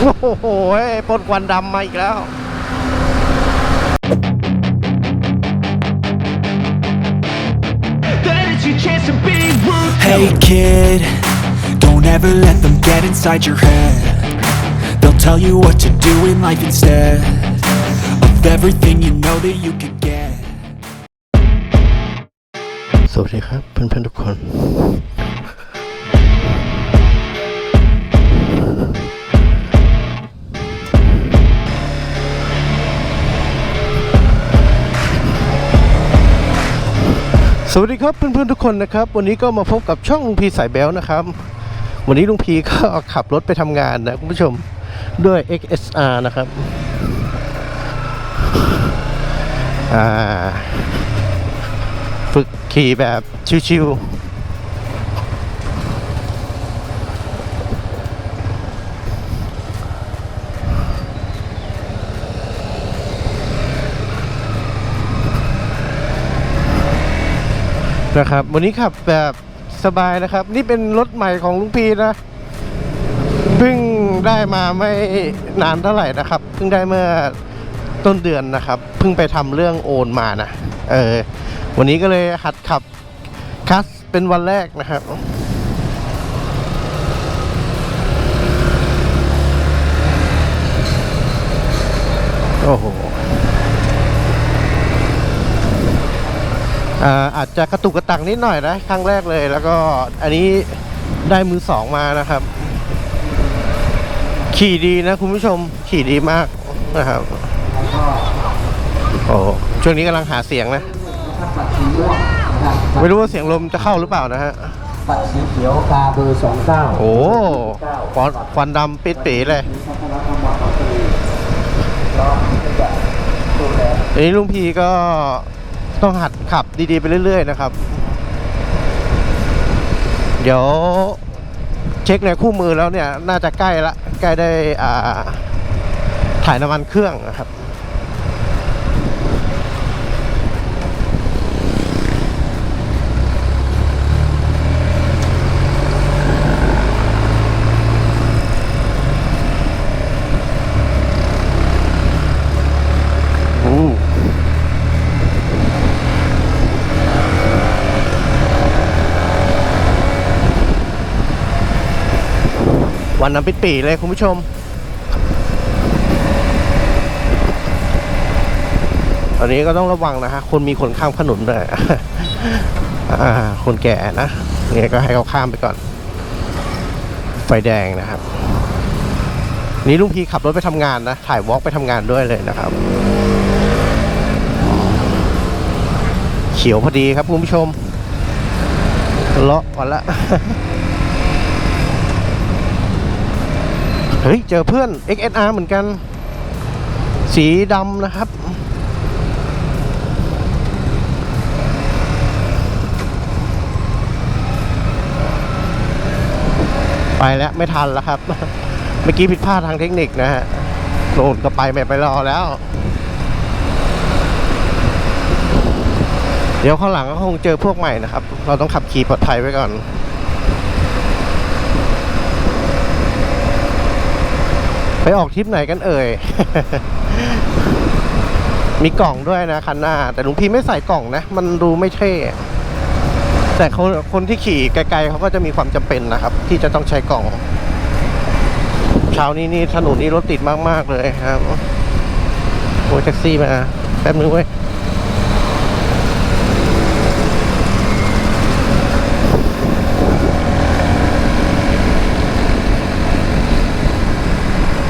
โอ้โหปนควันดำมาอีกแล้ว Hey kid, don't ever let them get inside your head. They'll tell you what to do in life instead of everything you know that you could get. สวัสดีครับเพื่อนๆทุกคน สวัสดีครับเพื่อนๆทุกคนนะครับ วันนี้ก็มาพบกับช่องลุงพีสายแบลนะครับ วันนี้ลุงพีก็ขับรถไปทำงานนะคุณผู้ชมด้วย XSR นะครับฝึกขี่แบบชิวๆ นะครับ วันนี้ขับแบบสบายนะครับ นี่เป็นรถใหม่ของลุงพีนะเพิ่งได้มาไม่นานเท่าไหร่นะครับเพิ่งได้เมื่อต้นเดือนนะครับเพิ่งไปทำเรื่องโอนมานะเออวันนี้ก็เลยหัดขับคัสเป็นวันแรกนะครับโอ้โห อ่าอาจจะกระตุกกระตักนิดหน่อยนะครั้งแรกเลย แล้วก็อันนี้ได้มือสองมานะครับ ขี่ดีนะคุณผู้ชมขี่ดีมากนะครับโอ้โหช่วงนี้กำลังหาเสียงนะบัตรสีม่วงนะครับไม่รู้ว่าเสียงลมจะเข้าหรือเปล่านะฮะบัตรสีเขียวกาเบอร์สองเก้าโอ้ควันควันดำปิดปีเลยอันนี้ลุงพีก็ ต้องหัดขับดีๆไปเรื่อย ๆ นะครับ เดี๋ยวเช็คในคู่มือแล้วเนี่ย น่าจะใกล้ละ ใกล้ได้อ่าถ่ายน้ำมันเครื่องนะครับ วันน้ำปิดปีเลยคุณผู้ชมตอนนี้ก็ต้องระวังนะฮะ คนมีคนข้ามถนนด้วยคนแก่นะเนี่ยก็ให้เขาข้ามไปก่อน ไฟแดงนะครับ นี่ลุงพีขับรถไปทำงานนะ ถ่ายวอล์กไปทำงานด้วยเลยนะครับ เขียวพอดีครับคุณผู้ชมเลาะก่อนละ เฮ้ย เจอเพื่อน XSR เหมือนกัน สีดำนะครับ ไปแล้วไม่ทันแล้วครับ เมื่อกี้ผิดพลาดทางเทคนิคนะฮะโน่นก็ไปไม่ไปรอแล้ว เดี๋ยวข้างหลังก็คงเจอพวกใหม่นะครับ เราต้องขับขี่ปลอดภัยไว้ก่อน ไปออกทริปไหนกันเอ่ย มีกล่องด้วยนะคันหน้า แต่ลุงพี่ไม่ใส่กล่องนะ มันดูไม่เท่ แต่คนคนที่ขี่ไกลๆเขาก็จะมีความจำเป็นนะครับ ที่จะต้องใช้กล่อง เช้านี้นี่ถนนนี้รถติดมากๆเลยครับ โอ้แท็กซี่มาแป๊บนึงเว้ย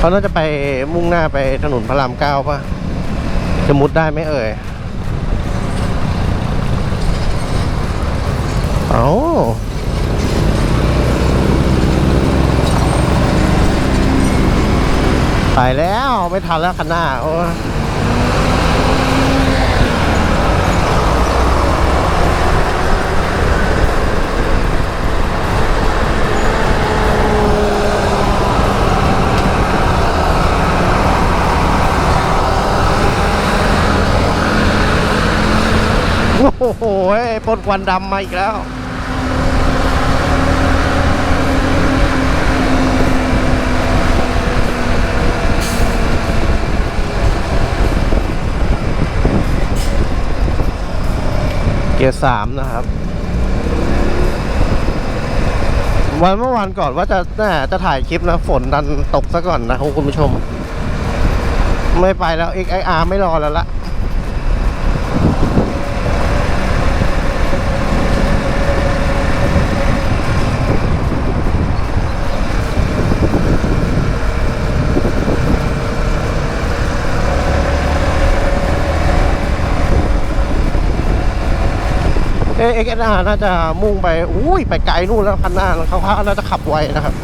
เขาน่าจะไปมุ่งหน้าไปถนนพระรามเก้าป่ะ จะมุดได้ไหมเอ่ย เอาไปแล้วไม่ทันแล้วคันหน้าโอ้ โหปนควันดำมาอีกแล้วเกียร์สามนะครับ วันเมื่อวานก่อนว่าจะน่าจะถ่ายคลิปนะ ฝนดันตกซะก่อนนะครับคุณผู้ชม ไม่ไปแล้ว XIR ไม่รอแล้วละ เอ็กซ์น่าจะมุ่งไปอุ้ยไปไกลนู่นแล้วคันหน้าเขาเขาน่าจะขับไวนะครับ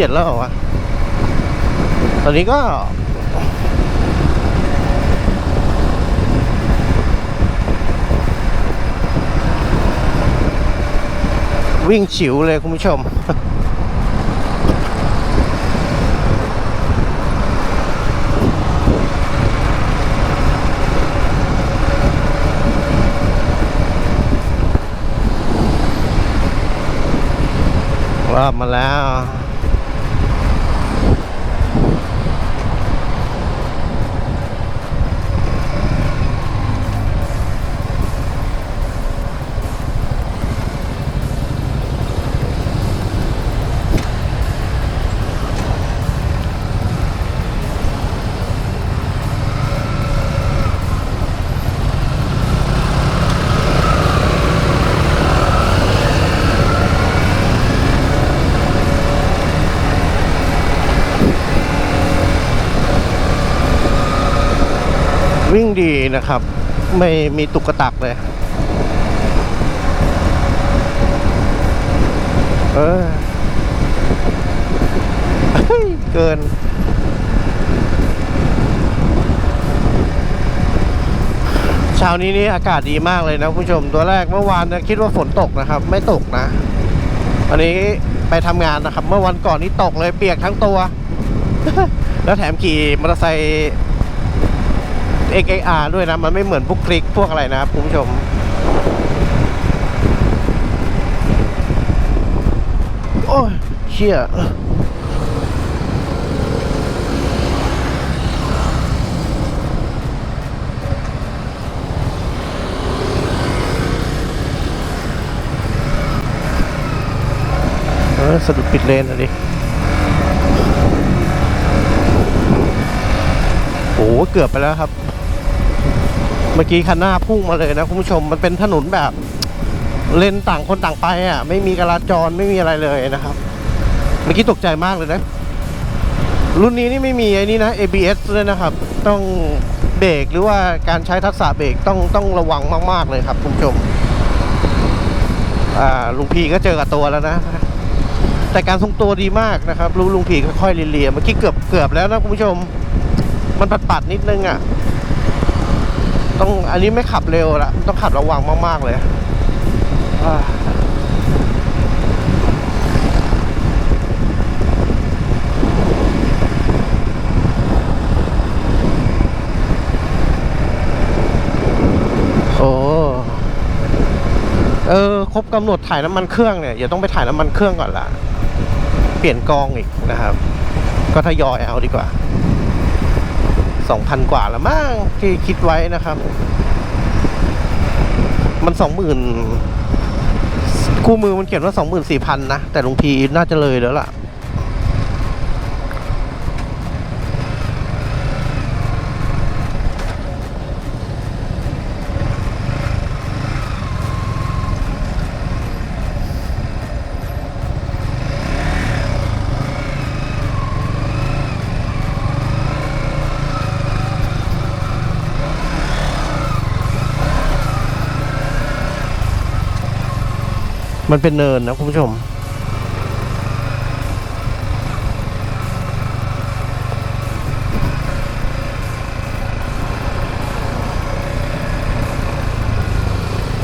เจ็ดแล้วเหรอวะ ตอนนี้ก็ วิ่งฉิวเลยคุณผู้ชมรอบมาแล้ว วิ่งดีนะครับ ไม่มีตุกกระตักเลย เออเฮ้ยเกิน เช้านี้นี่อากาศดีมากเลยนะคุณผู้ชมตัวแรกเมื่อวานนี่ยคิดว่าฝนตกนะครับ ไม่ตกนะวันนี้ไปทำงานนะครับ เมื่อวันก่อนนี้ตกเลยเปียกทั้งตัว แล้วแถมขี่มอเตอร์ไซค์ XXR ด้วยนะ มันไม่เหมือนพวกคลิกพวกอะไรนะครับคุณผู้ชม โอ้ยเชี่ยเออสะดุดปิดเลนอะดิโอ้โหเกือบไปแล้วครับ มื่อกี้คันหน้าพุ่งมาเลยนะคุณผู้ชมมันเป็นถนนแบบเลนต่างคนต่างไปอะ ไม่มีจราจรไม่มีอะไรเลยนะครับ เมื่อกี้ตกใจมากเลยนะ รุ่นนี้นี่ไม่มีไอ้นี่นะ ABS เลยนะครับ ต้องเบรกหรือว่าการใช้ทักษะเบรกต้องต้องระวังมาก ๆ เลยครับคุณผู้ชมอ่าลุงพีก็เจอกับตัวแล้วนะ แต่การทรงตัวดีมากนะครับลุงลุงพีค่อยๆเลียๆเมื่อกี้เกือบเกือบแล้วนะคุณผู้ชม มันปัดปัดๆนิดนึงอะ ต้องอันนี้ไม่ขับเร็วละต้องขับระวังมาก ๆ เลยโอ้เออ ครบกำหนดถ่ายน้ำมันเครื่องเนี่ยอย่าต้องไปถ่ายน้ำมันเครื่องก่อนละเปลี่ยนกองอีกนะครับ ก็ทยอยเอาดีกว่า สองพันกว่าละมั้งที่คิดไว้นะครับ มันสองหมื่นคู่มือมันเขียนว่าสองหมื่นสี่พันนะ แต่ลุงพีน่าจะเลยแล้วล่ะ มันเป็นเนินนะคุณผู้ชม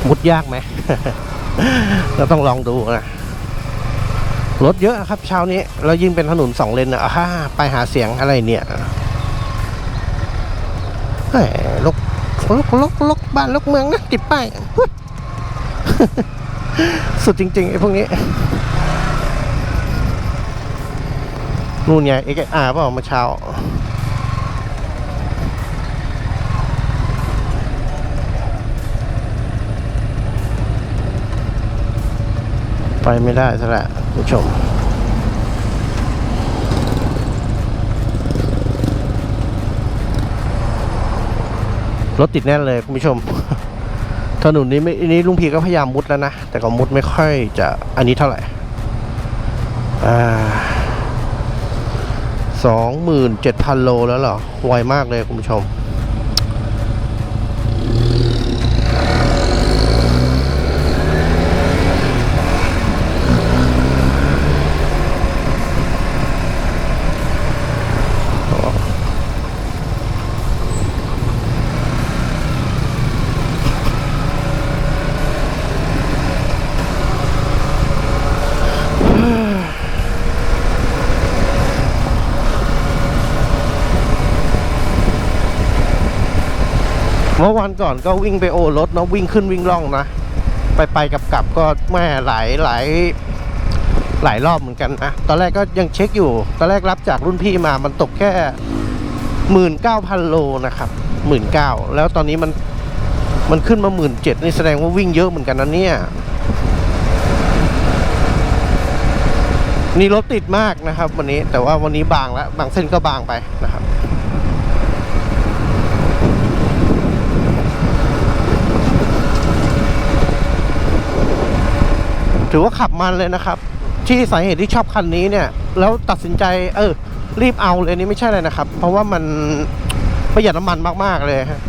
มุดยากไหมเราต้องลองดูนะรถเยอะครับเช้านี้แล้วยิ่งเป็นถนนสองเลนนะอ่าฮ่าไปหาเสียงอะไรเนี่ยลกลกลกลกบ้านลกเมืองนะติดป้าย สุดจริงๆไอ้พวกนี้ นู่นไงเอ็กอาร์เปล่ามาเช้า ไปไม่ได้ซะละคุณผู้ชมรถติดแน่นเลยคุณผู้ชม ถนนนี้ไม่นี้ลุงพีก็พยายามมุดแล้วนะ แต่ก็มุดไม่ค่อยจะอันนี้เท่าไหร่สองหมื่นเจ็ดพันโลแล้วเหรอ ไวมากเลยคุณผู้ชม ก่อนก็วิ่งไปโอรถนะวิ่งขึ้นวิ่งล่องนะ ไปไปกับกลับก็แม่หลายหลายหลายรอบเหมือนกันนะ ตอนแรกก็ยังเช็คอยู่ ตอนแรกรับจากรุ่นพี่มามันตกแค่หมื่นเก้าพันโลนะครับหมื่นเก้าแล้วตอนนี้มันมันขึ้นมาหมื่นเจ็ดนี่แสดงว่าวิ่งเยอะเหมือนกันนะเนี่ย นี่รถติดมากนะครับ วันนี้แต่ว่าวันนี้บางแล้วบางเส้นก็บางไปนะครับ ถือว่าขับมันเลยนะครับ ที่สาเหตุที่ชอบคันนี้เนี่ย แล้วตัดสินใจ เออ รีบเอาเลยนี่ไม่ใช่เลยนะครับ เพราะว่ามันประหยัดน้ำมันมากๆเลยฮะ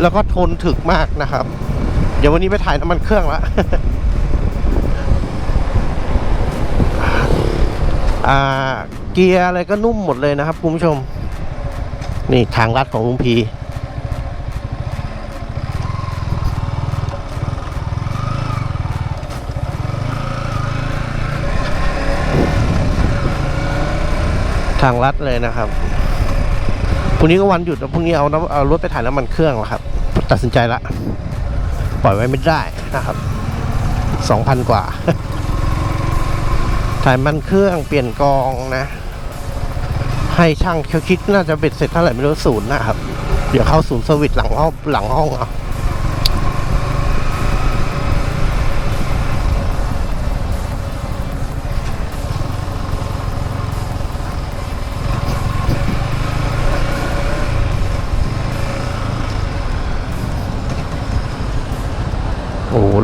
แล้วก็ทนถึกมากนะครับ เดี๋ยววันนี้ไปถ่ายน้ำมันเครื่องละอ่าเกียร์อะไรก็นุ่มหมดเลยนะครับคุณผู้ชม นี่ทางลัดของลุงพี ทางลัดเลยนะครับพรุ่งนี้ก็วันหยุดแล้วพรุ่งนี้เอาน้ำเอารถไปถ่ายน้ำมันเครื่องแล้วครับ ตัดสินใจละ ปล่อยไว้ไม่ได้นะครับสองพันกว่า ถ่ายมันเครื่องเปลี่ยนกองนะ ให้ช่างเขาคิดน่าจะเบ็ดเสร็จเท่าไหร่ไม่รู้ศูนย์นะครับ เดี๋ยวเข้าศูนย์สวิตหลังห้องหลังห้องเอา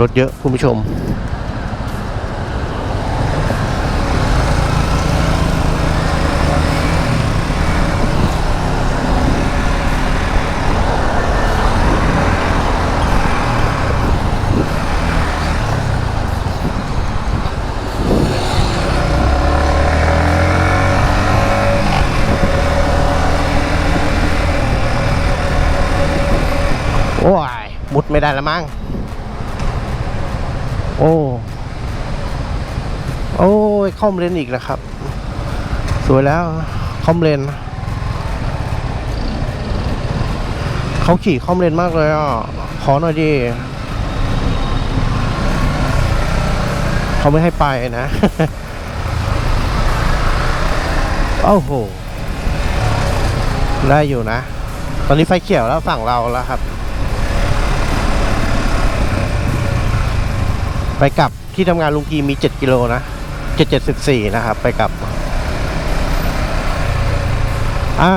รถเยอะคุณผู้ชม โอ้ยมุดไม่ได้ละมั้ง โอ้ โอ้ยคอมเลนอีกนะครับ สวยแล้วคอมเลนเขาขี่คอมเลนมากเลยอะ ขอหน่อยดิเขาไม่ให้ไปนะ โอ้โห ได้อยู่นะ ตอนนี้ไฟเขียวแล้วฝั่งเราแล้วครับ ไปกลับที่ทำงานลุงกีมี 7 กิโลนะ 774 นะครับ ไปกลับอ่า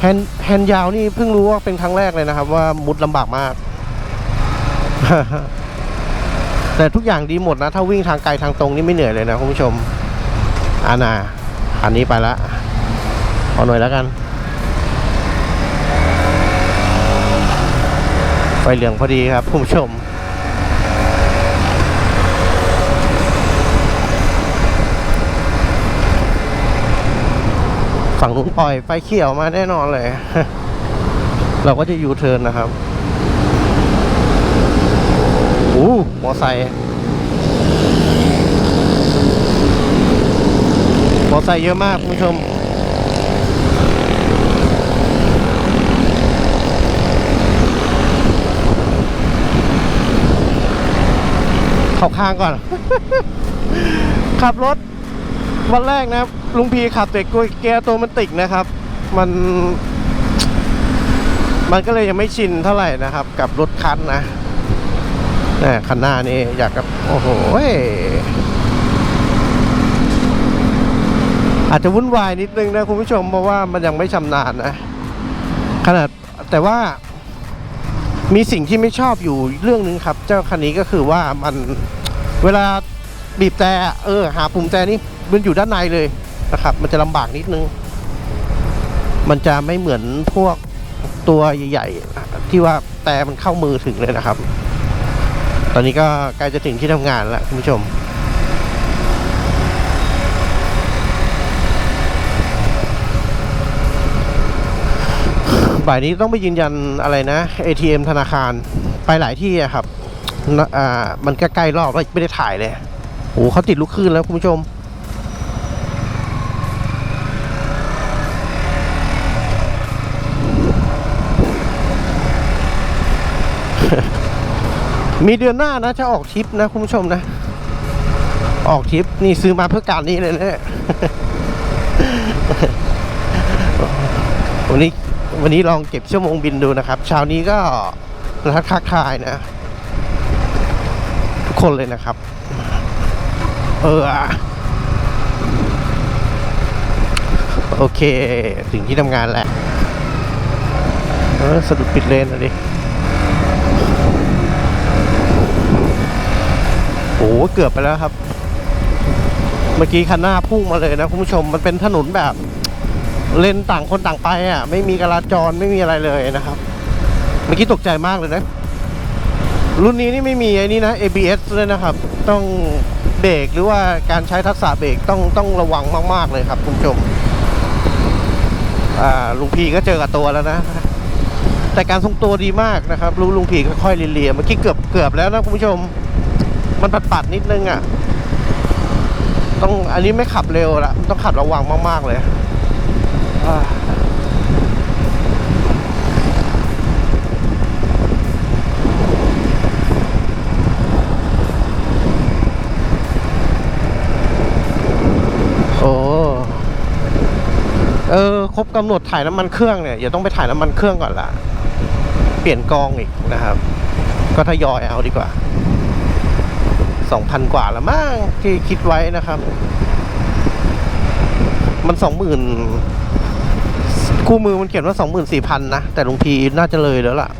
แฮนแฮนยาวนี่เพิ่งรู้ว่าเป็นครั้งแรกเลยนะครับ ว่ามุดลำบากมาก แต่ทุกอย่างดีหมดนะ ถ้าวิ่งทางไกลทางตรงนี่ไม่เหนื่อยเลยนะคุณผู้ชมอานาอันนี้ไปละขอหน่อยแล้วกัน ไฟเหลืองพอดีครับคุณผู้ชม ฝั่งนู้นปล่อยไฟเขียวมาแน่นอนเลย เราก็จะยูเทิร์นนะครับโอ้มอไซค์มอไซค์เยอะมากคุณผู้ชมเข้าข้างก่อน ขับรถวันแรกนะครับ ลุงพีขับแต่เกียร์ตัวมันติกนะครับ มัน มันก็เลยยังไม่ชินเท่าไหร่นะครับ กับรถคันนะนี่คันหน้านี่อยากกับ โอ้โหอาจจะวุ่นวายนิดนึงนะคุณผู้ชมเพราะว่ามันยังไม่ชำนาญนะ ขนาดแต่ว่ามีสิ่งที่ไม่ชอบอยู่เรื่องนึงครับ เจ้าคันนี้ก็คือว่ามันเวลาบีบแต่เออ หาปุ่มแต่นี่มันอยู่ด้านในเลย นะครับ มันจะลำบากนิดนึง มันจะไม่เหมือนพวกตัวใหญ่ๆ ที่ว่าแต่มันเข้ามือถึงเลยนะครับ ตอนนี้ก็ใกล้จะถึงที่ทำงานแล้วคุณผู้ชมบ่ายนี้ต้องไปยืนยันอะไรนะ ATM ธนาคารไปหลายที่อะครับ อ่า มันใกล้ๆรอบแล้วไม่ได้ถ่ายเลยโอ้โหเขาติดลูกคลื่นแล้วคุณผู้ชม มีเดือนหน้านะจะออกทริปนะคุณผู้ชมนะ ออกทริปนี่ซื้อมาเพื่อการนี้เลยนะวันนี้วันนี้ลองเก็บชั่วโมงบินดูนะครับเช้านี้ก็ทักทักทายนะ ทุกคนเลยนะครับ เออโอเค ถึงที่ทำงานแล้วเออสะดุดปิดเลนอะดิ โอ้โหเกือบไปแล้วครับ เมื่อกี้คันหน้าพุ่งมาเลยนะคุณผู้ชมมันเป็นถนนแบบ เลนต่างคนต่างไปอะ ไม่มีจราจรไม่มีอะไรเลยนะครับ เมื่อกี้ตกใจมากเลยนะ รุ่นนี้นี่ไม่มีไอ้นี่นะ ABS เลยนะครับ ต้องเบรกหรือว่าการใช้ทักษะเบรกต้องต้องระวังมาก ๆ เลยครับคุณผู้ชมอ่าลุงพีก็เจอกับตัวแล้วนะ แต่การทรงตัวดีมากนะครับลุงลุงพีค่อยๆเลียๆเมื่อกี้เกือบเกือบแล้วนะคุณผู้ชม มันปัดปัดๆนิดนึงอะ ต้องอันนี้ไม่ขับเร็วละต้องขับระวังมากๆเลยโอ้เออ ครบกำหนดถ่ายน้ำมันเครื่องเนี่ยอย่าต้องไปถ่ายน้ำมันเครื่องก่อนละเปลี่ยนกองอีกนะครับ ก็ทยอยเอาดีกว่า สองพันกว่าละมั้งที่คิดไว้นะครับ มันสองหมื่นคู่มือมันเขียนว่าสองหมื่นสี่พันนะ แต่ลุงพีน่าจะเลยแล้วล่ะ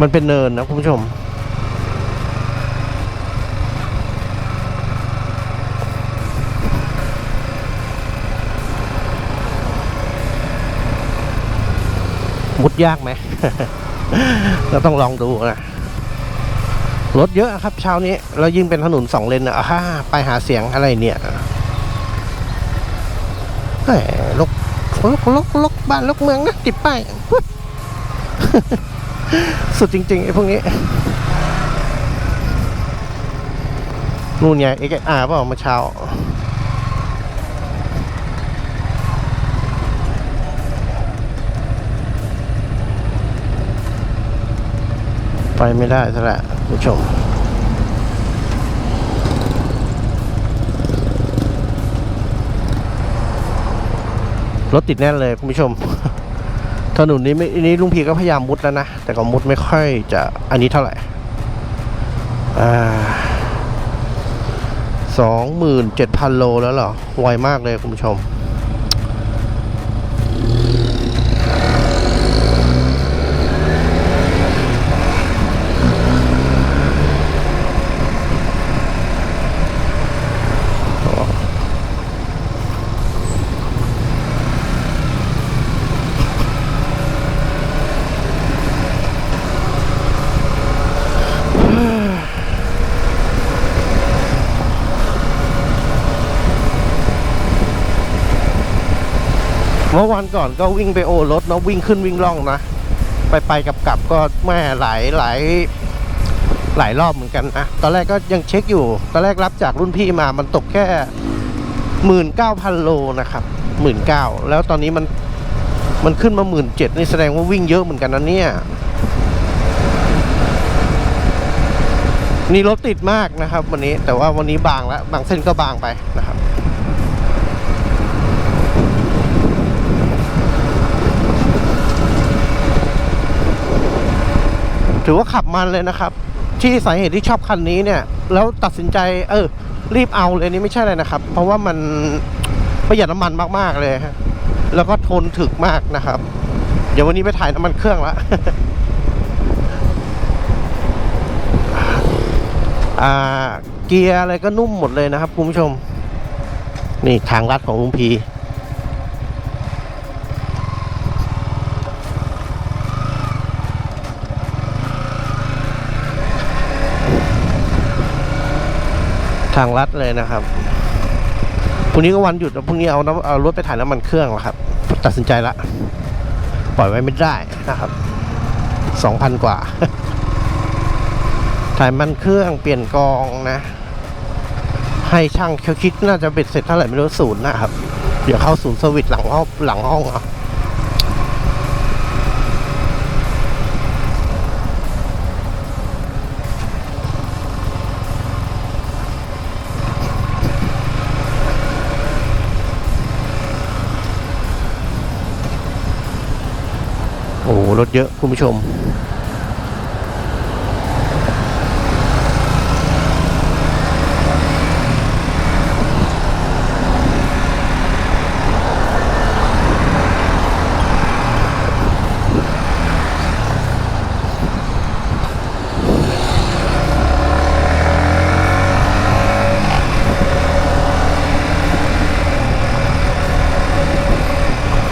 มันเป็นเนินนะคุณผู้ชม มุดยากไหมเราต้องลองดูนะรถเยอะครับเช้านี้แล้วยิ่งเป็นถนนสองเลนอะอ่าไปหาเสียงอะไรเนี่ยลกลกลกลกบ้านลกเมืองนะติดป้าย สุดจริงๆไอ้พวกนี้ นู่นไงเอ็กอาร์เปล่ามื่อเช้าไปไม่ได้ซะและคุณผู้ชม รถติดแน่นเลยคุณผู้ชม ถนนนี้ไม่นี้ลุงพีก็พยายามมุดแล้วนะ แต่ก็มุดไม่ค่อยจะอันนี้เท่าไหร่สองหมื่นเจ็ดพันโลแล้วเหรอ ไวมากเลยคุณผู้ชม เมื่อวันก่อนก็วิ่งไปโอรถเนาะวิ่งขึ้นวิ่งล่องนะ ไปไปกับกลับก็แม่หลายหลายหลายรอบเหมือนกันนะ ตอนแรกก็ยังเช็คอยู่ ตอนแรกรับจากรุ่นพี่มามันตกแค่หมื่นเก้าพันโลนะครับหมื่นเก้าแล้วตอนนี้มันมันขึ้นมาหมื่นเจ็ดนี่แสดงว่าวิ่งเยอะเหมือนกันนะเนี่ย นี่รถติดมากนะครับ วันนี้แต่ว่าวันนี้บางแล้วบางเส้นก็บางไปนะครับ ถือว่าขับมันเลยนะครับ ที่สาเหตุที่ชอบคันนี้เนี่ย แล้วตัดสินใจ เออ รีบเอาเลยนี่ไม่ใช่เลยนะครับ เพราะว่ามันประหยัดน้ำมันมากๆเลยฮะแล้วก็ทนถึกมากนะครับ เดี๋ยววันนี้ไปถ่ายน้ำมันเครื่องละอ่าเกียร์อะไรก็นุ่มหมดเลยนะครับคุณผู้ชม นี่ทางลัดของลุงพี ทางลัดเลยนะครับพรุ่งนี้ก็วันหยุดแล้วพรุ่งนี้เอาน้ำเอารถไปถ่ายน้ำมันเครื่องแล้วครับ ตัดสินใจละ ปล่อยไว้ไม่ได้นะครับสองพันกว่า ถ่ายมันเครื่องเปลี่ยนกองนะ ให้ช่างเขาคิดน่าจะเบ็ดเสร็จเท่าไหร่ไม่รู้ศูนย์นะครับ เดี๋ยวเข้าศูนย์สวิตหลังห้องหลังห้องเอา รถเยอะคุณผู้ชม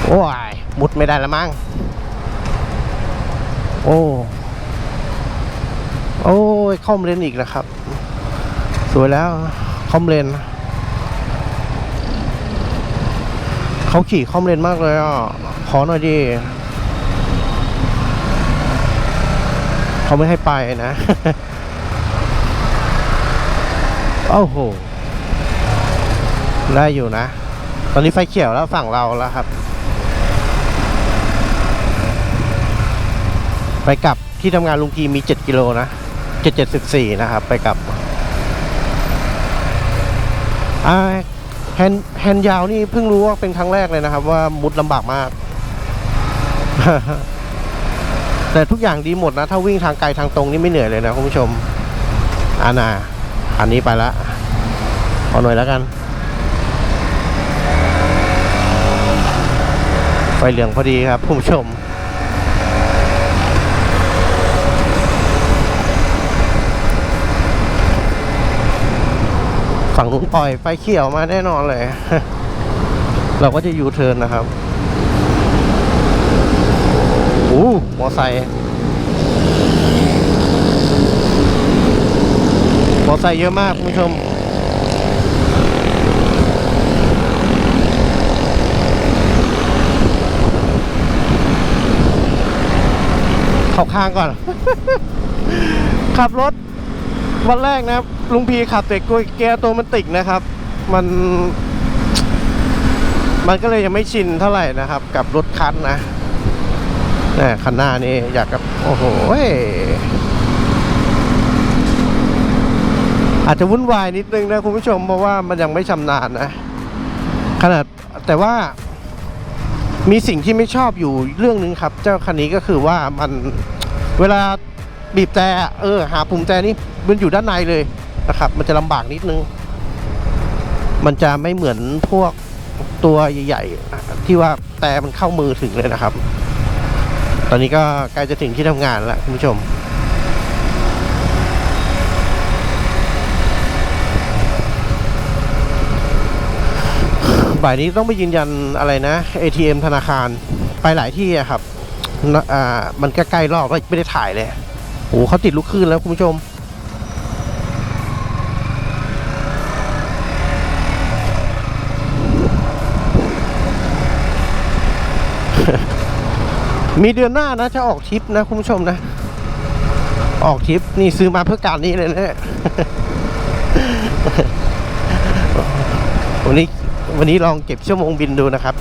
โอ้ยมุดไม่ได้ละมั้ง โอ้ โอ้ยคอมเลนอีกนะครับ สวยแล้วคอมเลนเขาขี่คอมเลนมากเลยอะ ขอหน่อยดิเขาไม่ให้ไปนะ โอ้โห ได้อยู่นะ ตอนนี้ไฟเขียวแล้วฝั่งเราแล้วครับ ไปกลับที่ทำงานลุงพีมี 7 กิโลนะ 774 นะครับ ไปกลับอ่าแฮนแฮนยาวนี่เพิ่งรู้ว่าเป็นครั้งแรกเลยนะครับ ว่ามุดลำบากมาก แต่ทุกอย่างดีหมดนะ ถ้าวิ่งทางไกลทางตรงนี่ไม่เหนื่อยเลยนะคุณผู้ชมอานาอันนี้ไปละขอหน่อยแล้วกัน ไฟเหลืองพอดีครับคุณผู้ชม ฝั่งนู้นปล่อยไฟเขียวมาแน่นอนเลย เราก็จะยูเทิร์นนะครับอู้มอไซค์มอไซค์เยอะมากคุณผู้ชมเข้าข้างก่อน ขับรถวันแรกนะครับ ลุงพีขับแต่กเกียร์ตัวมันติกนะครับ มัน มันก็เลยยังไม่ชินเท่าไหร่นะครับ กับรถคันนะนี่คันหน้านี่อยากกับ โอ้โหอาจจะวุ่นวายนิดนึงนะคุณผู้ชมเพราะว่ามันยังไม่ชำนาญนะ ขนาดแต่ว่ามีสิ่งที่ไม่ชอบอยู่เรื่องนึงครับ เจ้าคันนี้ก็คือว่ามันเวลาบีบแต่เออ หาปุ่มแต่นี่มันอยู่ด้านในเลย นะครับ มันจะลำบากนิดนึง มันจะไม่เหมือนพวกตัวใหญ่ๆ ที่ว่าแต่มันเข้ามือถึงเลยนะครับ ตอนนี้ก็ใกล้จะถึงที่ทำงานแล้วคุณผู้ชมบ่ายนี้ต้องไปยืนยันอะไรนะ ATM ธนาคารไปหลายที่อะครับ อ่า มันใกล้ๆรอบก็ไม่ได้ถ่ายเลยโอ้โหเขาติดลูกคลื่นแล้วคุณผู้ชม มีเดือนหน้านะจะออกทริปนะคุณผู้ชมนะ ออกทริปนี่ซื้อมาเพื่อการนี้เลยนะวันนี้วันนี้ลองเก็บชั่วโมงบินดูนะครับ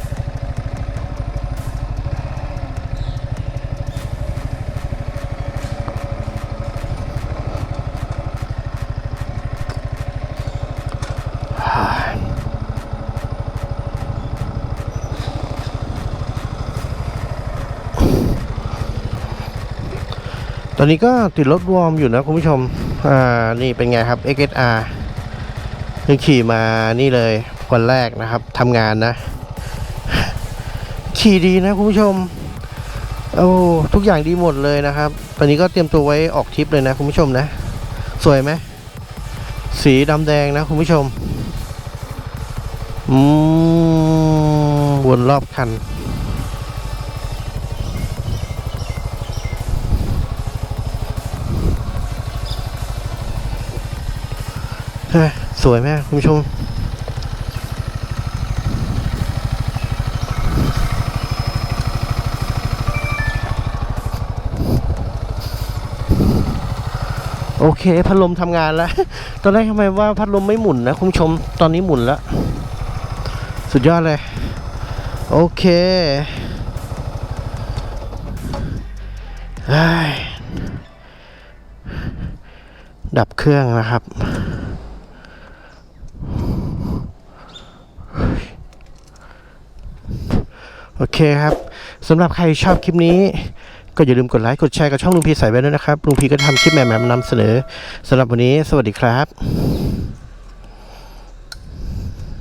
อนนี้ก็ติดรถวอร์มอยู่นะคุณผู้ชม อ่า นี่เป็นไงครับ XSR เพิ่งขี่มานี่เลยวันแรกนะครับทำงานนะ ขี่ดีนะคุณผู้ชม โอ้ทุกอย่างดีหมดเลยนะครับ ตอนนี้ก็เตรียมตัวไว้ออกทริปเลยนะคุณผู้ชมนะ สวยไหม สีดำแดงนะคุณผู้ชม อืมวนรอบคัน สวยไหมคุณผู้ชมโอเค พัดลมทำงานแล้ว ตอนแรกทำไมว่าพัดลมไม่หมุนนะคุณชม ตอนนี้หมุนแล้ว สุดยอดเลย โอเคเฮ้ดับเครื่องนะครับ โอเคครับสำหรับใครชอบคลิปนี้ก็อย่าลืมกดไลค์ กดแชร์กับช่องลุงพีใส่ไว้ด้วยนะครับ ลุงพีก็ทำคลิปแหม่ๆมานำเสนอสำหรับวันนี้ สวัสดีครับ